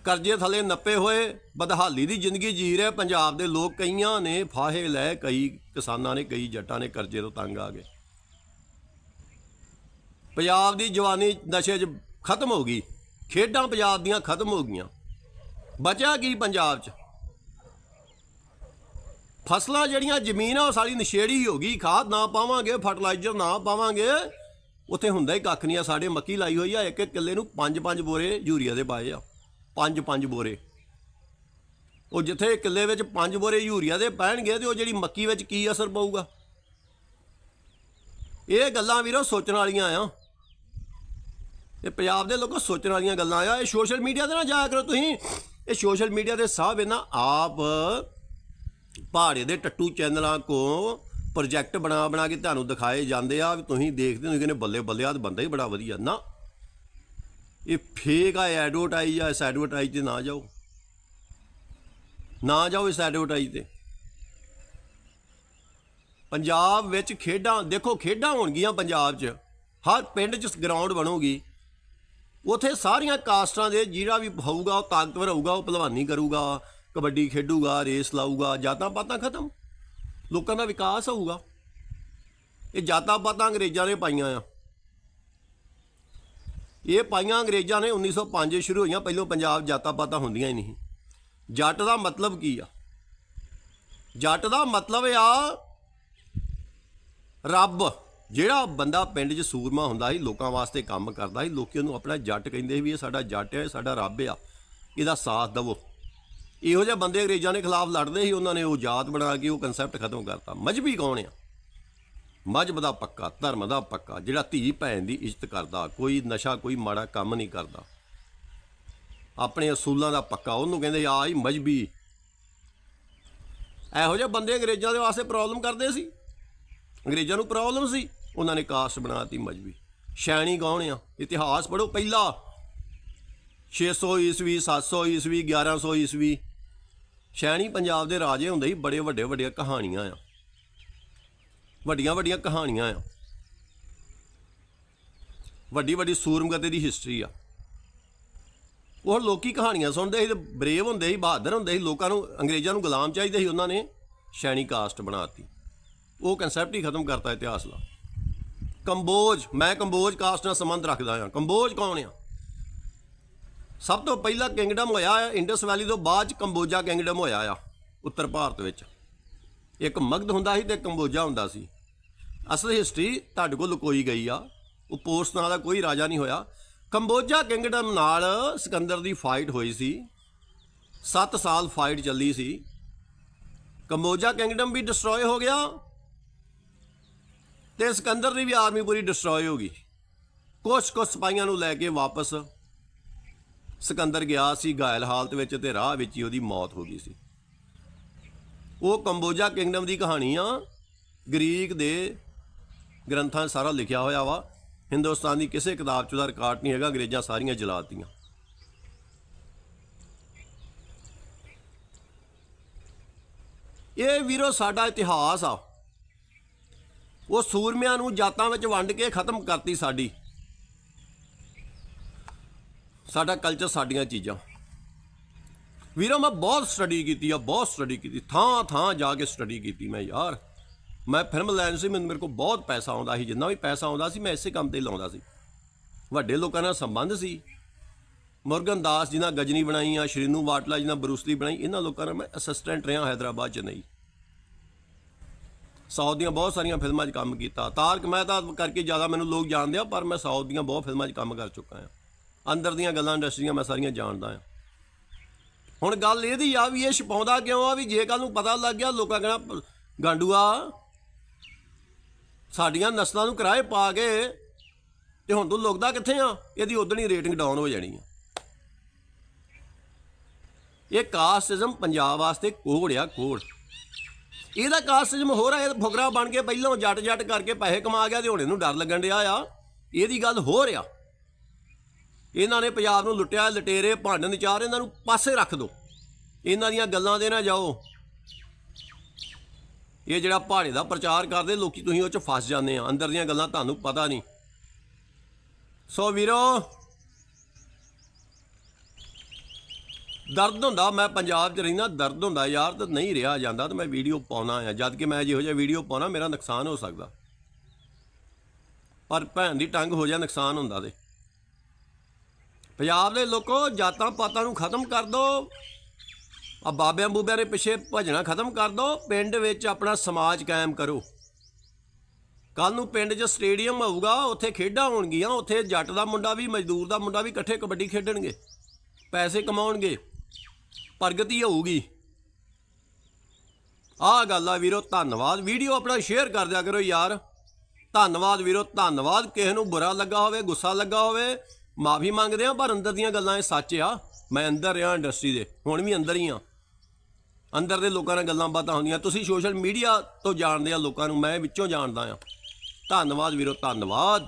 S1: ਕਰਜ਼ੇ ਥੱਲੇ ਨੱਪੇ ਹੋਏ, ਬਦਹਾਲੀ ਦੀ ਜ਼ਿੰਦਗੀ ਜੀ ਰਹੇ ਪੰਜਾਬ ਦੇ ਲੋਕ ਕਈਆਂ ਨੇ ਫਾਹੇ ਲੈ, ਕਈ ਕਿਸਾਨਾਂ ਨੇ, ਕਈ ਜੱਟਾਂ ਨੇ ਕਰਜ਼ੇ ਤੋਂ ਤੰਗ ਆ ਗਏ। ਪੰਜਾਬ ਦੀ ਜਵਾਨੀ ਨਸ਼ੇ 'ਚ ਖਤਮ ਹੋ ਗਈ। ਖੇਡਾਂ ਪੰਜਾਬ ਦੀਆਂ ਖਤਮ ਹੋ ਗਈਆਂ। ਬਚਿਆ ਕੀ ਪੰਜਾਬ 'ਚ? ਫਸਲਾਂ ਜਿਹੜੀਆਂ ਜ਼ਮੀਨ ਆ, ਉਹ ਸਾਰੀ ਨਸ਼ੇੜੀ ਹੋ ਗਈ। ਖਾਦ ਨਾ ਪਾਵਾਂਗੇ, ਫਰਟੀਲਾਈਜ਼ਰ ਨਾ ਪਾਵਾਂਗੇ, ਉੱਥੇ ਹੁੰਦਾ ਹੀ ਕੱਖ ਨਹੀਂ ਆ। ਸਾਡੇ ਮੱਕੀ ਲਾਈ ਹੋਈ ਆ, ਇੱਕ ਇੱਕ ਕਿੱਲੇ ਨੂੰ ਪੰਜ ਪੰਜ ਬੋਰੇ ਯੂਰੀਆ ਦੇ ਪਾਏ ਆ। ਪੰਜ ਪੰਜ ਬੋਰੇ। ਉਹ ਜਿੱਥੇ ਕਿੱਲੇ ਵਿੱਚ ਪੰਜ ਬੋਰੇ ਯੂਰੀਆ ਦੇ ਪੈਣਗੇ ਤੇ ਉਹ ਜਿਹੜੀ ਮੱਕੀ ਵਿੱਚ ਕੀ ਅਸਰ ਪਊਗਾ? ਇਹ ਗੱਲਾਂ ਵੀਰੋ ਸੋਚਣ ਵਾਲੀਆਂ ਆ। ਇਹ ਪੰਜਾਬ ਦੇ ਲੋਕੋ ਸੋਚਣ ਵਾਲੀਆਂ ਗੱਲਾਂ ਆ। ਇਹ ਸੋਸ਼ਲ ਮੀਡੀਆ ਤੇ ਨਾ ਜਾਇਆ ਕਰੋ ਤੁਸੀਂ। ਇਹ ਸੋਸ਼ਲ ਮੀਡੀਆ ਦੇ ਸਭ ਇਹਨਾਂ ਆਪ ਪਹਾੜੇ ਦੇ ਟੱਟੂ ਚੈਨਲਾਂ ਕੋ ਪ੍ਰੋਜੈਕਟ ਬਣਾ ਬਣਾ ਕੇ ਤੁਹਾਨੂੰ ਦਿਖਾਏ ਜਾਂਦੇ ਆ। ਵੀ ਤੁਸੀਂ ਦੇਖਦੇ ਹੋ ਕਿ ਬੱਲੇ ਬੱਲੇ ਆ ਬੰਦਾ ਹੀ ਬੜਾ ਵਧੀਆ। ਨਾ ਇਹ ਫੇਕ ਆ ਐਡਵਰਟਾਈਜ਼ ਆ, ਇਸ ਐਡਵਰਟਾਈਜ਼ ਤੇ ਨਾ ਜਾਓ। ਨਾ ਜਾਓ ਇਸ ਐਡਵਰਟਾਈਜ਼ ਤੇ। ਪੰਜਾਬ ਵਿੱਚ ਖੇਡਾਂ, ਦੇਖੋ ਖੇਡਾਂ ਹੋਣਗੀਆਂ ਪੰਜਾਬ 'ਚ। ਹਰ ਪਿੰਡ 'ਚ ਗਰਾਊਂਡ ਬਣੂਗੀ। ਉਥੇ ਸਾਰੀਆਂ ਕਾਸਟਾਂ ਦੇ ਜਿਹੜਾ ਵੀ ਹੋਊਗਾ, ਉਹ ਤਾਕਤਵਰ ਹੋਊਗਾ, ਉਹ ਭਲਵਾਨੀ ਕਰੂਗਾ, ਕਬੱਡੀ ਖੇਡੂਗਾ, ਰੇਸ ਲਾਊਗਾ, ਜਾਤਾਂ ਪਾਤਾਂ ਖਤਮ। ਲੋਕਾਂ ਦਾ ਵਿਕਾਸ ਹੋਊਗਾ। ਇਹ ਜਾਤਾਂ ਪਾਤਾਂ ਅੰਗਰੇਜ਼ਾਂ ਨੇ ਪਾਈਆਂ ਆ। ਇਹ ਪਾਈਆਂ ਅੰਗਰੇਜ਼ਾਂ ਨੇ 1905 'ਚ ਸ਼ੁਰੂ ਹੋਈਆਂ, ਪਹਿਲੋਂ ਪੰਜਾਬ ਜਾਤਾਂ ਪਾਤਾਂ ਹੁੰਦੀਆਂ ਹੀ ਨਹੀਂ। ਜੱਟ ਦਾ ਮਤਲਬ ਕੀ ਆ? ਜੱਟ ਦਾ ਮਤਲਬ ਆ, ਰੱਬ, ਜਿਹੜਾ ਬੰਦਾ ਪਿੰਡ 'ਚ ਸੂਰਮਾ ਹੁੰਦਾ ਸੀ, ਲੋਕਾਂ ਵਾਸਤੇ ਕੰਮ ਕਰਦਾ ਸੀ, ਲੋਕੀ ਉਹਨੂੰ ਆਪਣਾ ਜੱਟ ਕਹਿੰਦੇ ਸੀ ਵੀ ਇਹ ਸਾਡਾ ਜੱਟ ਹੈ ਸਾਡਾ ਰੱਬ ਆ, ਇਹਦਾ ਸਾਥ ਦਵੋ। ਇਹੋ ਜਿਹੇ ਬੰਦੇ ਅੰਗਰੇਜ਼ਾਂ ਦੇ ਖਿਲਾਫ ਲੜਦੇ ਸੀ, ਉਹਨਾਂ ਨੇ ਉਹ ਜਾਤ ਬਣਾ ਕੇ ਉਹ ਕਨਸੈਪਟ ਖਤਮ ਕਰਤਾ। ਮਜਬੀ ਕੌਣ ਆ? ਮਜਬ ਦਾ ਪੱਕਾ, ਧਰਮ ਦਾ ਪੱਕਾ, ਜਿਹੜਾ ਧੀ ਭੈਣ ਦੀ ਇੱਜ਼ਤ ਕਰਦਾ, ਕੋਈ ਨਸ਼ਾ, ਕੋਈ ਮਾੜਾ ਕੰਮ ਨਹੀਂ ਕਰਦਾ। ਆਪਣੇ ਅਸੂਲਾਂ ਦਾ ਪੱਕਾ, ਉਹਨੂੰ ਕਹਿੰਦੇ ਆ ਹੀ ਮਜਬੀ। ਇਹੋ ਜਿਹੇ ਬੰਦੇ ਅੰਗਰੇਜ਼ਾਂ ਦੇ ਵਾਸਤੇ ਪ੍ਰੋਬਲਮ ਕਰਦੇ ਸੀ। ਅੰਗਰੇਜ਼ਾਂ ਨੂੰ ਪ੍ਰੋਬਲਮ ਸੀ। ਉਹਨਾਂ ਨੇ ਕਾਸਟ ਬਣਾਤੀ ਮਜਬੀ। ਸ਼ੈਣੀ ਗਾਉਣ ਆ? ਇਤਿਹਾਸ ਪੜੋ ਪਹਿਲਾ। 600 ਈਸਵੀ 700 ਈਸਵੀ 1100 ਈਸਵੀ। ਸ਼ੈਣੀ ਪੰਜਾਬ ਦੇ ਰਾਜੇ ਹੁੰਦੇ ਸੀ, ਬੜੇ ਵੱਡੇ ਵੱਡੀਆਂ ਕਹਾਣੀਆਂ ਆ। ਵੱਡੀਆਂ ਵੱਡੀਆਂ ਕਹਾਣੀਆਂ ਆ। ਵੱਡੀ ਵੱਡੀ ਸੂਰਮਗਤੇ ਦੀ ਹਿਸਟਰੀ ਆ। ਉਹ ਲੋਕੀ ਕਹਾਣੀਆਂ ਸੁਣਦੇ ਸੀ ਤੇ ਬਰੇਵ ਹੁੰਦੇ ਸੀ, ਬਹਾਦਰ ਹੁੰਦੇ ਸੀ, ਲੋਕਾਂ ਨੂੰ, ਅੰਗਰੇਜ਼ਾਂ ਨੂੰ ਗੁਲਾਮ ਚਾਹੀਦੇ ਸੀ, ਉਹਨਾਂ ਨੇ ਸ਼ੈਣੀ ਕਾਸਟ ਬਣਾਤੀ। ਉਹ ਕਨਸੈਪਟ ਹੀ ਖਤਮ ਕਰਤਾ ਇਤਿਹਾਸ ਦਾ। ਕੰਬੋਜ, ਮੈਂ ਕੰਬੋਜ ਕਾਸਟ ਨਾਲ ਸੰਬੰਧ ਰੱਖਦਾ ਹਾਂ ਕੰਬੋਜ ਕੌਣ ਆ? ਸਭ ਤੋਂ ਪਹਿਲਾ ਕਿੰਗਡਮ ਹੋਇਆ ਇੰਡਸ ਵੈਲੀ ਤੋਂ ਬਾਅਦ ਚ ਕੰਬੋਜਾ ਕਿੰਗਡਮ ਹੋਇਆ ਆ, ਉੱਤਰ ਭਾਰਤ ਵਿੱਚ। ਇੱਕ ਮਗਧ ਹੁੰਦਾ ਸੀ ਤੇ ਕੰਬੋਜਾ ਹੁੰਦਾ ਸੀ। ਅਸਲ ਹਿਸਟਰੀ ਤੁਹਾਡੇ ਕੋਲ ਲੁਕੋਈ ਗਈ ਆ। ਉਹ ਪੋਸਟ ਨਾਂ ਦਾ ਕੋਈ ਰਾਜਾ ਨਹੀਂ ਹੋਇਆ। ਕੰਬੋਜਾ ਕਿੰਗਡਮ ਨਾਲ ਸਿਕੰਦਰ ਦੀ ਫਾਈਟ ਹੋਈ ਸੀ। 7 ਸਾਲ ਫਾਈਟ ਚੱਲੀ ਸੀ। ਕੰਬੋਜਾ ਕਿੰਗਡਮ ਵੀ ਡਿਸਟਰੋਏ ਹੋ ਗਿਆ ਤੇ ਸਿਕੰਦਰ ਦੀ ਵੀ ਆਰਮੀ ਪੂਰੀ ਡਿਸਟਰੋਏ ਹੋ ਗਈ। ਕੁਛ ਕੁਛ ਸਿਪਾਹੀਆਂ ਨੂੰ ਲੈ ਕੇ ਵਾਪਸ ਸਿਕੰਦਰ ਗਿਆ ਸੀ ਘਾਇਲ ਹਾਲਤ ਵਿੱਚ ਤੇ ਰਾਹ ਵਿੱਚ ਹੀ ਉਹਦੀ ਮੌਤ ਹੋ ਗਈ ਸੀ। ਉਹ ਕੰਬੋਜਾ ਕਿੰਗਡਮ ਦੀ ਕਹਾਣੀ ਆ। ਗ੍ਰੀਕ ਦੇ ਗ੍ਰੰਥਾਂ ਸਾਰਾ ਲਿਖਿਆ ਹੋਇਆ ਵਾ। ਹਿੰਦੁਸਤਾਨ ਦੀ ਕਿਸੇ ਕਿਤਾਬ 'ਚ ਉਹਦਾ ਰਿਕਾਰਡ ਨਹੀਂ ਹੈਗਾ, ਅੰਗਰੇਜ਼ਾਂ ਸਾਰੀਆਂ ਜਲਾਤੀਆਂ ਇਹ ਵੀਰੋ ਸਾਡਾ ਇਤਿਹਾਸ ਆ। ਉਹ ਸੂਰਮਿਆਂ ਨੂੰ ਜਾਤਾਂ ਵਿੱਚ ਵੰਡ ਕੇ ਖਤਮ ਕਰਤੀ ਸਾਡੀ। ਸਾਡਾ ਕਲਚਰ ਸਾਡੀਆਂ ਚੀਜ਼ਾਂ। ਵੀਰੋ, ਮੈਂ ਬਹੁਤ ਸਟੱਡੀ ਕੀਤੀ ਆ, ਬਹੁਤ ਸਟੱਡੀ ਕੀਤੀ। ਥਾਂ ਥਾਂ ਜਾ ਕੇ ਸਟੱਡੀ ਕੀਤੀ ਮੈਂ ਯਾਰ। ਮੈਂ ਫਿਲਮ ਲੈਣ ਸੀ, ਮੈਨੂੰ ਮੇਰੇ ਕੋਲ ਬਹੁਤ ਪੈਸਾ ਆਉਂਦਾ ਸੀ, ਜਿੰਨਾ ਵੀ ਪੈਸਾ ਆਉਂਦਾ ਸੀ, ਮੈਂ ਇਸੇ ਕੰਮ ਤੇ ਲਾਉਂਦਾ ਸੀ। ਵੱਡੇ ਲੋਕਾਂ ਨਾਲ ਸੰਬੰਧ ਸੀ। ਮੁਰਗਨ ਦਾਸ ਜੀ ਨਾਲ ਗਜਨੀ ਬਣਾਈ ਆ, ਸ਼੍ਰੀਨੂ ਵਾਟਲਾ ਨਾਲ ਬਰੂਸਲੀ ਬਣਾਈ, ਇਹਨਾਂ ਲੋਕਾਂ ਨਾਲ ਮੈਂ ਅਸਿਸਟੈਂਟ ਰਿਹਾ ਹੈਦਰਾਬਾਦ ਚ ਨਹੀਂ। ਸਾਊਥ ਦੀਆਂ ਬਹੁਤ ਸਾਰੀਆਂ ਫਿਲਮਾਂ 'ਚ ਕੰਮ ਕੀਤਾ। ਤਾਰਕ ਮਹਿਤਾ ਕਰਕੇ ਜ਼ਿਆਦਾ ਮੈਨੂੰ ਲੋਕ ਜਾਣਦੇ ਆ, ਪਰ ਮੈਂ ਸਾਊਥ ਦੀਆਂ ਬਹੁਤ ਫਿਲਮਾਂ 'ਚ ਕੰਮ ਕਰ ਚੁੱਕਾ ਆ। ਅੰਦਰ ਦੀਆਂ ਗੱਲਾਂ ਇੰਡਸਟਰੀਆਂ ਮੈਂ ਸਾਰੀਆਂ ਜਾਣਦਾ ਆ। ਹੁਣ ਗੱਲ ਇਹਦੀ ਆ ਵੀ ਇਹ ਛਪਾਉਂਦਾ ਕਿਉਂ ਆ ਵੀ ਜੇ ਕੱਲ ਨੂੰ ਪਤਾ ਲੱਗ ਗਿਆ ਲੋਕਾਂ ਕਹਿਣਾ, ਗਾਂਡੂਆ, ਸਾਡੀਆਂ ਨਸਲਾਂ ਨੂੰ ਕਿਰਾਏ ਪਾ ਕੇ ਤੇ ਹੁਣ ਤੂੰ ਲੁਕਦਾ ਕਿੱਥੇ ਆ? ਇਹਦੀ ਉਦੋਂ ਰੇਟਿੰਗ ਡਾਊਨ ਹੋ ਜਾਣੀ ਆ। ਇਹ ਕਾਸਟਿਜ਼ਮ ਪੰਜਾਬ ਵਾਸਤੇ ਕੋੜ ਆ, ਕੋੜ। ਇਹਦਾ ਕਾਸਟਿਜ਼ਮ ਹੋ ਰਿਹਾ ਇਹ ਫੁਗਰਾ ਬਣ ਕੇ ਪਹਿਲਾਂ ਜੱਟ ਜੱਟ ਕਰਕੇ ਪੈਸੇ ਕਮਾ ਗਿਆ ਤੇ ਹੁਣ ਇਹਨੂੰ ਡਰ ਲੱਗਣ ਡਿਆ ਆ। ਇਹਦੀ ਗੱਲ ਹੋ ਰਿਹਾ ਇਹਨਾਂ ਨੇ ਪੰਜਾਬ ਨੂੰ ਲੁੱਟਿਆ, ਲਟੇਰੇ, ਭਾਂਡਣ ਚਾਰ ਇਹਨਾਂ ਨੂੰ ਪਾਸੇ ਰੱਖ ਦਿਓ ਇਹਨਾਂ ਦੀਆਂ ਗੱਲਾਂ ਦੇ ਨਾ ਜਾਓ। ਇਹ ਜਿਹੜਾ ਪਹਾੜੇ ਦਾ ਪ੍ਰਚਾਰ ਕਰਦੇ, ਲੋਕੀ ਤੁਸੀਂ ਉਹ ਚ ਫਸ ਜਾਂਦੇ ਆ। ਅੰਦਰ ਦੀਆਂ ਗੱਲਾਂ ਤੁਹਾਨੂੰ ਪਤਾ ਨਹੀਂ। ਸੋ ਵੀਰੋ, ਦਰਦ ਹੁੰਦਾ, ਮੈਂ ਪੰਜਾਬ 'ਚ ਰਹਿਣਾ ਦਰਦ ਹੁੰਦਾ ਯਾਰ, ਤੇ ਨਹੀਂ ਰਿਹਾ ਜਾਂਦਾ, ਤੇ ਮੈਂ ਵੀਡੀਓ ਪਾਉਣਾ ਆ। ਜਦ ਕਿ ਮੈਂ ਜਿਹੋ ਜਿਹਾ ਵੀਡੀਓ ਪਾਉਣਾ, ਮੇਰਾ ਨੁਕਸਾਨ ਹੋ ਸਕਦਾ। ਪਰ ਭੈਣ ਦੀ ਟੰਗ ਹੋ ਜਾ ਨੁਕਸਾਨ ਹੁੰਦਾ ਤੇ। ਪੰਜਾਬ ਦੇ ਲੋਕੋ, ਜਾਤਾਂ ਪਾਤਾਂ ਨੂੰ ਖਤਮ ਕਰ ਦਿਓ ਆ ਬਾਬਿਆਂ ਬੂਬਿਆਂ ਦੇ ਪਿੱਛੇ ਭਜਣਾ ਖਤਮ ਕਰ ਦਿਓ ਪਿੰਡ ਵਿੱਚ ਆਪਣਾ ਸਮਾਜ ਕਾਇਮ ਕਰੋ। ਕੱਲ ਨੂੰ ਪਿੰਡ 'ਚ ਸਟੇਡੀਅਮ ਹੋਊਗਾ, ਉੱਥੇ ਖੇਡਾਂ ਹੋਣਗੀਆਂ। ਉੱਥੇ ਜੱਟ ਦਾ ਮੁੰਡਾ ਵੀ, ਮਜ਼ਦੂਰ ਦਾ ਮੁੰਡਾ ਵੀ ਇਕੱਠੇ ਕਬੱਡੀ ਖੇਡਣਗੇ। ਪੈਸੇ ਕਮਾਉਣਗੇ। ਪ੍ਰਗਤੀ ਹੋਊਗੀ। ਆਹ ਗੱਲ ਆ ਵੀਰੋ, ਧੰਨਵਾਦ। ਵੀਡੀਓ ਆਪਣਾ ਸ਼ੇਅਰ ਕਰ ਦਿਆ ਕਰੋ ਯਾਰ। ਧੰਨਵਾਦ ਵੀਰੋ, ਧੰਨਵਾਦ। ਕਿਸੇ ਨੂੰ ਬੁਰਾ ਲੱਗਾ ਹੋਵੇ, ਗੁੱਸਾ ਲੱਗਾ ਹੋਵੇ ਮਾਫੀ ਮੰਗਦੇ ਆ ਪਰ ਅੰਦਰ ਦੀਆਂ ਗੱਲਾਂ ਇਹ ਸੱਚ ਆ। ਮੈਂ ਅੰਦਰ ਰਿਹਾ ਇੰਡਸਟਰੀ ਦੇ, ਹੁਣ ਵੀ ਅੰਦਰ ਹੀ ਆ ਅੰਦਰ ਦੇ ਲੋਕਾਂ ਨਾਲ ਗੱਲਾਂ ਬਾਤਾਂ ਹੁੰਦੀਆਂ। ਤੁਸੀਂ ਸੋਸ਼ਲ ਮੀਡੀਆ ਤੋਂ ਜਾਣਦੇ ਆ ਲੋਕਾਂ ਨੂੰ, ਮੈਂ ਵਿੱਚੋਂ ਜਾਣਦਾ ਆ ਧੰਨਵਾਦ ਵੀਰੋ, ਧੰਨਵਾਦ।